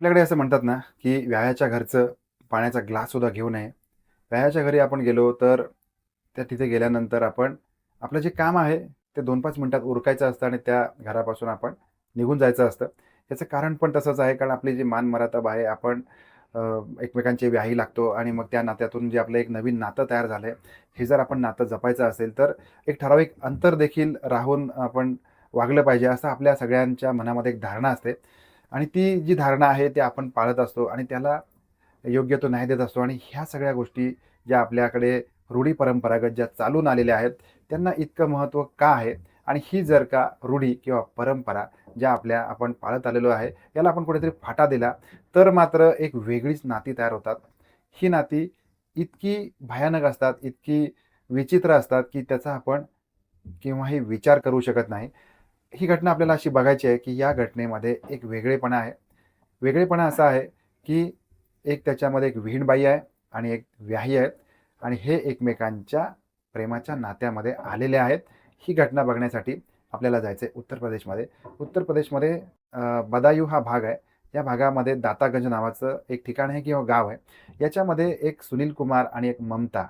आपल्याकडे असं म्हणतात ना की व्यायाच्या घरचं पाण्याचा ग्लाससुद्धा घेऊ नये. व्यायाच्या घरी आपण गेलो तर त्या तिथे गेल्यानंतर आपण आपलं जे काम आहे ते दोन पाच मिनटात उरकायचं असतं आणि त्या घरापासून आपण निघून जायचं असतं. याचं कारण पण तसंच आहे कारण आपली जी मान मरातब आहे आपण एकमेकांचे एकमेकांची व्याही लागतो आणि मग त्या नात्यातून जे आपलं एक नवीन नातं तयार झालं आहे हे जर आपण नातं जपायचं असेल तर एक ठराविक अंतर देखील राहून आपण वागलं पाहिजे असं आपल्या सगळ्यांच्या मनामध्ये एक धारणा असते. आणि ती जी धारणा आहे ते आपण पाळत असतो आणि त्याला योग्य तो न्याय देत असतो. आणि ह्या सगळ्या गोष्टी ज्या आपल्याकडे रूढी परंपरागत ज्या चालून आलेल्या आहेत त्यांना इतकं महत्त्व का आहे? आणि ही जर का रूढी किंवा परंपरा ज्या आपल्या आपण पाळत आलेलो आहे याला आपण कुठेतरी फाटा दिला तर मात्र एक वेगळीच नाती तयार होतात. ही नाती इतकी भयानक असतात इतकी विचित्र असतात की त्याचा आपण केव्हाही विचार करू शकत नाही. ही घटना आपल्याला अशी बघायची आहे की या घटनेमध्ये एक वेगळेपणा आहे. वेगळेपणा असा आहे की एक त्याच्यामध्ये एक विहीणबाई आहे आणि एक व्याही आहे आणि हे एकमेकांच्या प्रेमाच्या नात्यामध्ये आलेले आहेत. ही घटना बघण्यासाठी आपल्याला जायचं आहे उत्तर प्रदेशमध्ये. उत्तर प्रदेशमध्ये बदायू हा भाग आहे. या भागामध्ये दातागंज नावाचं एक ठिकाण आहे किंवा गाव आहे. याच्यामध्ये एक सुनील कुमार आणि एक ममता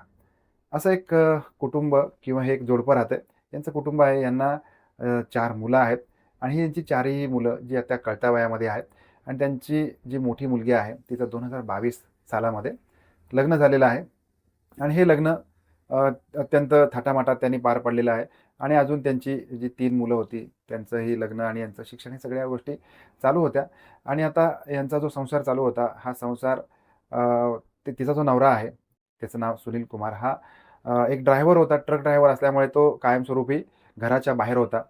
असं एक कुटुंब किंवा हे एक जोडपं राहतं. यांचं कुटुंब आहे. यांना चार मुलं आहेत. आणि ही यांची चारही मुलं जी आता कळत्या वयामध्ये आहेत. आणि त्यांची जी मोठी मुलगी आहे तिचं दोन हजार बावीस सालामध्ये लग्न झालेलं आहे. आणि हे लग्न अत्यंत थाटामाटात त्यांनी पार पडलेलं आहे. आणि अजून त्यांची जी तीन मुलं होती त्यांचंही लग्न आणि यांचं शिक्षण हे सगळ्या गोष्टी चालू होत्या. आणि आता यांचा जो संसार चालू होता हा संसार ते तिचा जो नवरा आहे त्याचं नाव सुनील कुमार. हा एक ड्रायव्हर होता ट्रक ड्रायव्हर असल्यामुळे तो कायमस्वरूपी घराच्या बाहेर होता.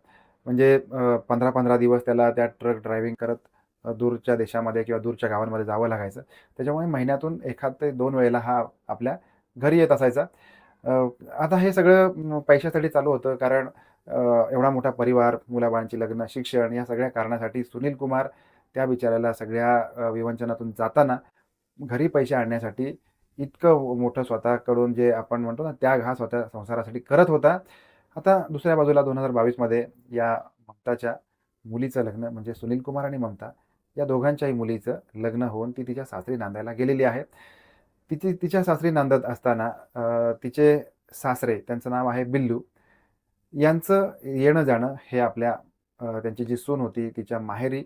म्हणजे पंधरा पंधरा दिवस त्याला त्या ट्रक ड्रायव्हिंग करत दूरच्या देशामध्ये किंवा दूरच्या गावांमध्ये जावं लागायचं. त्याच्यामुळे महिन्यातून एखाद ते दोन वेळेला हा आपल्या घरी येत असायचा. आता हे सगळं पैशासाठी चालू होतं कारण एवढा मोठा परिवार मुलाबाळांची लग्न शिक्षण या सगळ्या कारणासाठी सुनील कुमार त्या बिचाऱ्याला सगळ्या विवंचनातून जाताना घरी पैसे आणण्यासाठी इतकं मोठं स्वतःकडून जे आपण म्हणतो ना त्याग हा स्वतः संसारासाठी करत होता. आता दुसऱ्या बाजूला दोन हजार बावीसमध्ये या ममताच्या मुलीचं लग्न म्हणजे सुनील कुमार आणि ममता या दोघांच्याही मुलीचं लग्न होऊन ती तिच्या सासरी नांदायला गेलेली आहे. तिची तिच्या सासरी नांदत असताना तिचे सासरे त्यांचं नाव आहे बिल्लू यांचं येणं जाणं हे आपल्या त्यांची जी सून होती तिच्या माहेरी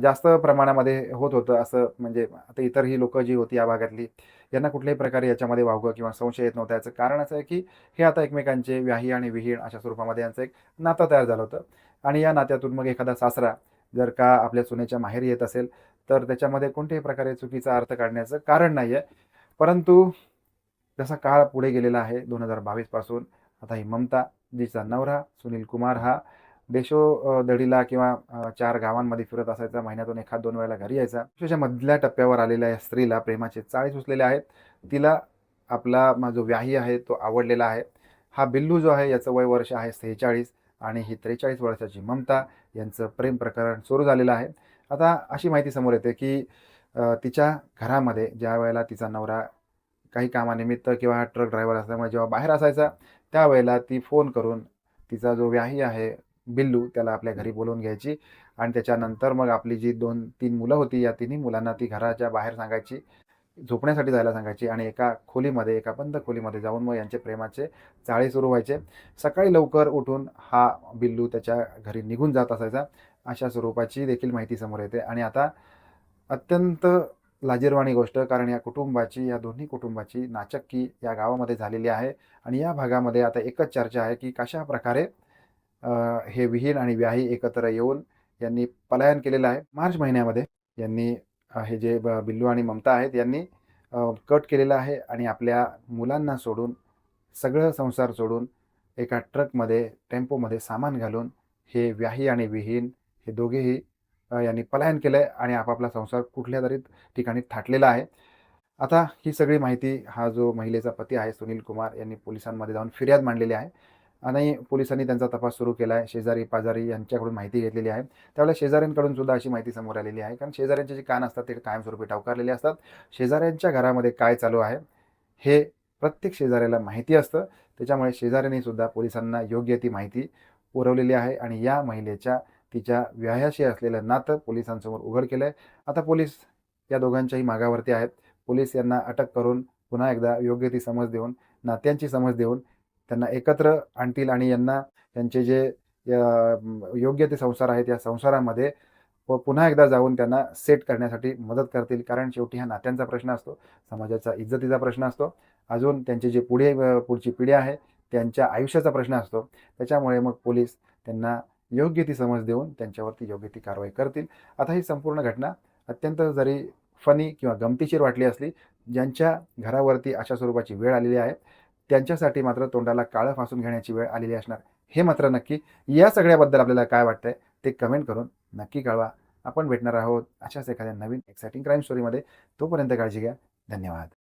जास्त प्रमाणामध्ये होत होतं असं म्हणजे आता इतरही लोकं जी होती या भागातली यांना कुठल्याही प्रकारे याच्यामध्ये वावगं किंवा संशय येत नव्हता. याचं कारण असं आहे की हे आता एकमेकांचे व्याही आणि विहीण अशा स्वरूपामध्ये यांचं एक नातं तयार झालं होतं. आणि या नात्यातून मग एखादा सासरा जर का आपल्या सुनेच्या माहेरी येत असेल तर त्याच्यामध्ये कोणत्याही प्रकारे चुकीचा अर्थ काढण्याचं कारण नाही आहे परंतु जसा काळ पुढे गेलेला आहे दोन हजार बावीसपासून आता ही ममता जिचा नवरा सुनील कुमार हा देशो दडीला किंवा चार गावांमध्ये फिरत असायचा. महिन्यातून एखाद दोन वेळेला घरी यायचा. आयुष्याच्या मधल्या टप्प्यावर आलेल्या या स्त्रीला प्रेमाचे चाळी सुचलेले आहेत. तिला आपला जो व्याही आहे तो आवडलेला आहे. हा बिल्लू जो आहे याचं वय वर्ष आहे सेहेचाळीस आणि ही त्रेचाळीस वर्षाची ममता यांचं प्रेम प्रकरण सुरू झालेलं आहे. आता अशी माहिती समोर येते की तिच्या घरामध्ये ज्या वेळेला तिचा नवरा काही कामानिमित्त किंवा हा ट्रक ड्रायव्हर असल्यामुळे जेव्हा बाहेर असायचा त्यावेळेला ती फोन करून तिचा जो व्याही आहे बिल्लू त्याला आपल्या घरी बोलवून घ्यायची आणि त्याच्यानंतर मग आपली जी दोन तीन मुलं होती या तिन्ही मुलांना ती घराच्या बाहेर सांगायची झोपण्यासाठी जायला सांगायची आणि एका खोलीमध्ये एका बंद खोलीमध्ये जाऊन मग यांचे प्रेमाचे चाळे सुरू व्हायचे. सकाळी लवकर उठून हा बिल्लू त्याच्या घरी निघून जात असायचा. अशा स्वरूपाची देखील माहिती समोर येते आणि आता अत्यंत लाजिरवाणी गोष्ट कारण या कुटुंबाची या दोन्ही कुटुंबाची नाचक्की या गावामध्ये झालेली आहे आणि या भागामध्ये आता एकच चर्चा आहे की कशा प्रकारे हे विहीन आणि व्याही एकत्र येऊन यांनी पलायन केलेलं आहे. मार्च महिन्यामध्ये यांनी हे जे ब- बिल्लू आणि ममता आहेत यांनी कट केलेलं आहे आणि आपल्या मुलांना सोडून सगळं संसार सोडून एका ट्रकमध्ये टेम्पोमध्ये सामान घालून हे व्याही आणि विहीन हे दोघेही यांनी पलायन केलं आहे आणि आपापला संसार कुठल्या तरी ठिकाणी थाटलेला आहे. आता ही सगळी माहिती हा जो महिलेचा पती आहे सुनील कुमार यांनी पोलिसांमध्ये जाऊन फिर्याद मांडलेली आहे. आणि पोलिसांनी त्यांचा तपास सुरू केला आहे. शेजारी पाजारी यांच्याकडून माहिती घेतलेली आहे. त्यावेळेला शेजाऱ्यांकडून सुद्धा अशी माहिती समोर आलेली आहे. कारण शेजाऱ्यांचे जे कान असतात ते कायमस्वरूपी टावकारलेले असतात. शेजाऱ्यांच्या घरामध्ये काय चालू आहे हे प्रत्येक शेजाऱ्याला माहिती असतं. त्याच्यामुळे शेजाऱ्यांनी सुद्धा पोलिसांना योग्य ती माहिती पुरवलेली आहे. आणि या महिलेच्या तिच्या व्यायाशी असलेलं नातं पोलिसांसमोर उघड केलं आहे आता पोलीस या दोघांच्याही मागावरती आहेत. पोलीस यांना अटक करून पुन्हा एकदा योग्य ती समज देऊन नात्यांची समज देऊन त्यांना एकत्र आणतील आणि यांना त्यांचे जे योग्य ते संसार आहेत या संसारामध्ये व पुन्हा एकदा जाऊन त्यांना सेट करण्यासाठी मदत करतील. कारण शेवटी हा नात्यांचा प्रश्न असतो समाजाचा इज्जतीचा प्रश्न असतो. अजून त्यांची जी पुढे पुढची पिढी आहे त्यांच्या आयुष्याचा प्रश्न असतो. त्याच्यामुळे मग पोलीस त्यांना योग्य ती समज देऊन त्यांच्यावरती योग्य ती कारवाई करतील. आता ही संपूर्ण घटना अत्यंत जरी फनी किंवा गमतीशीर वाटली असली ज्यांच्या घरावरती अशा स्वरूपाची वेळ आलेली आहे त्यांच्यासाठी मात्र तोंडाला काळं फासून घेण्याची वेळ आलेली असणार. हे मात्र नक्की या सगळ्याबद्दल आपल्याला काय वाटतंय ते कमेंट करून नक्की कळवा. आपण भेटणार आहोत अशाच एखाद्या नवीन एक्सायटिंग क्राईम स्टोरीमध्ये तोपर्यंत काळजी घ्या. धन्यवाद.